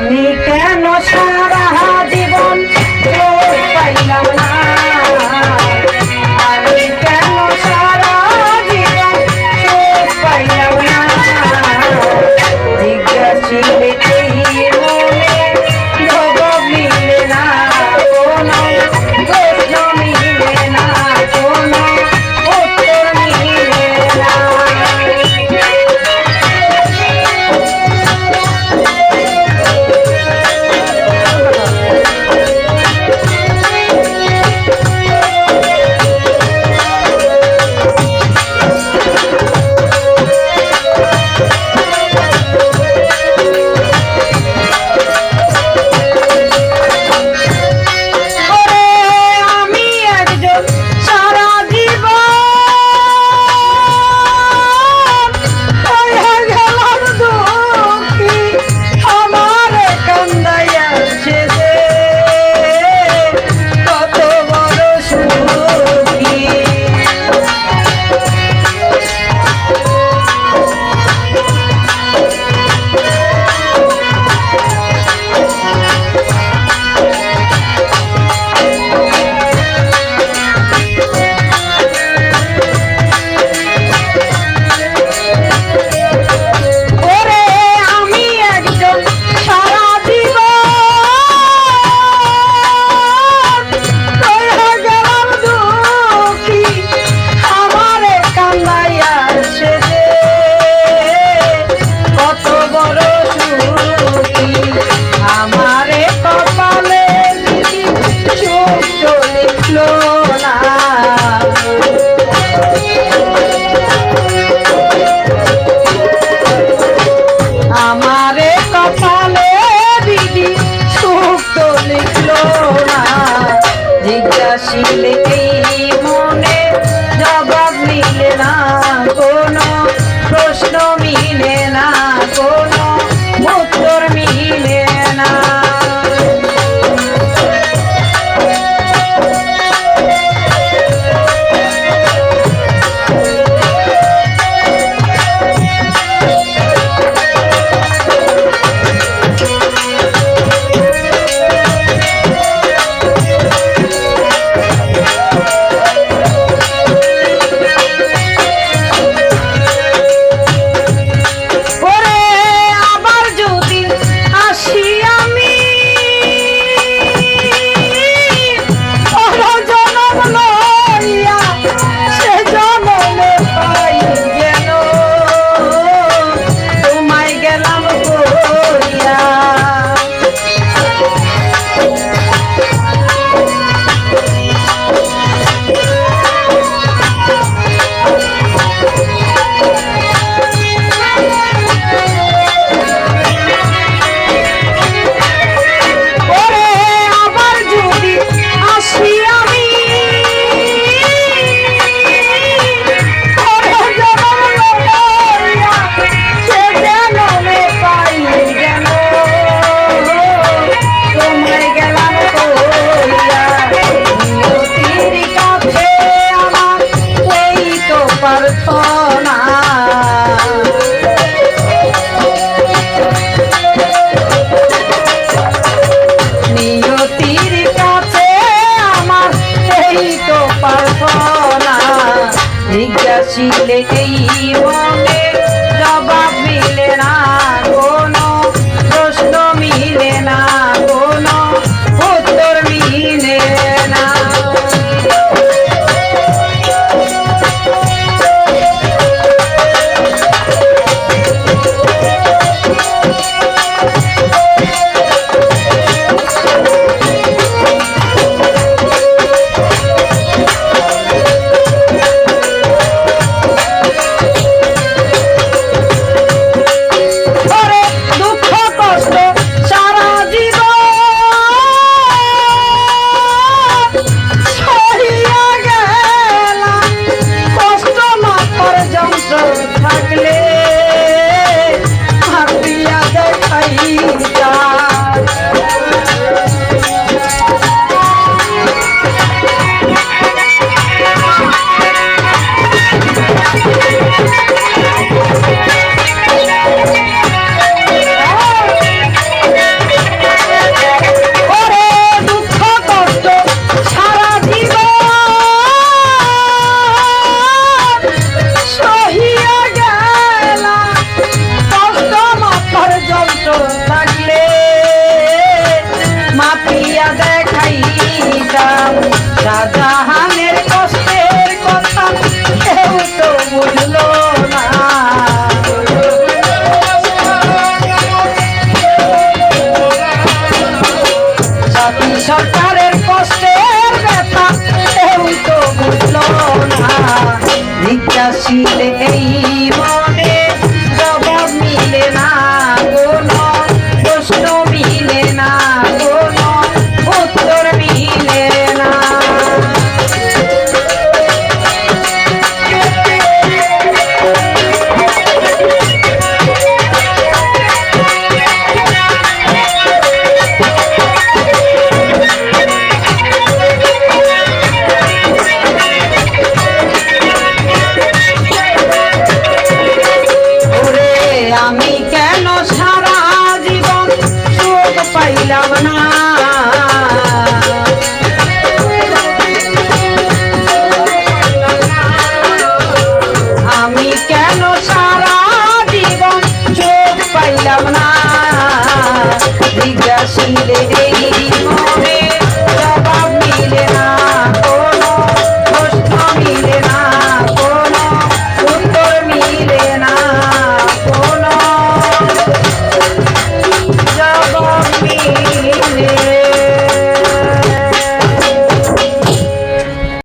Amén. জিজ্ঞাসিলে এই সরকারের কষ্টের ব্যথা কেউ তো বুঝল না। জিজ্ঞাসিলে এই কেন সারা জীবন চোখ পাইলাম না? জিজ্ঞাসিলে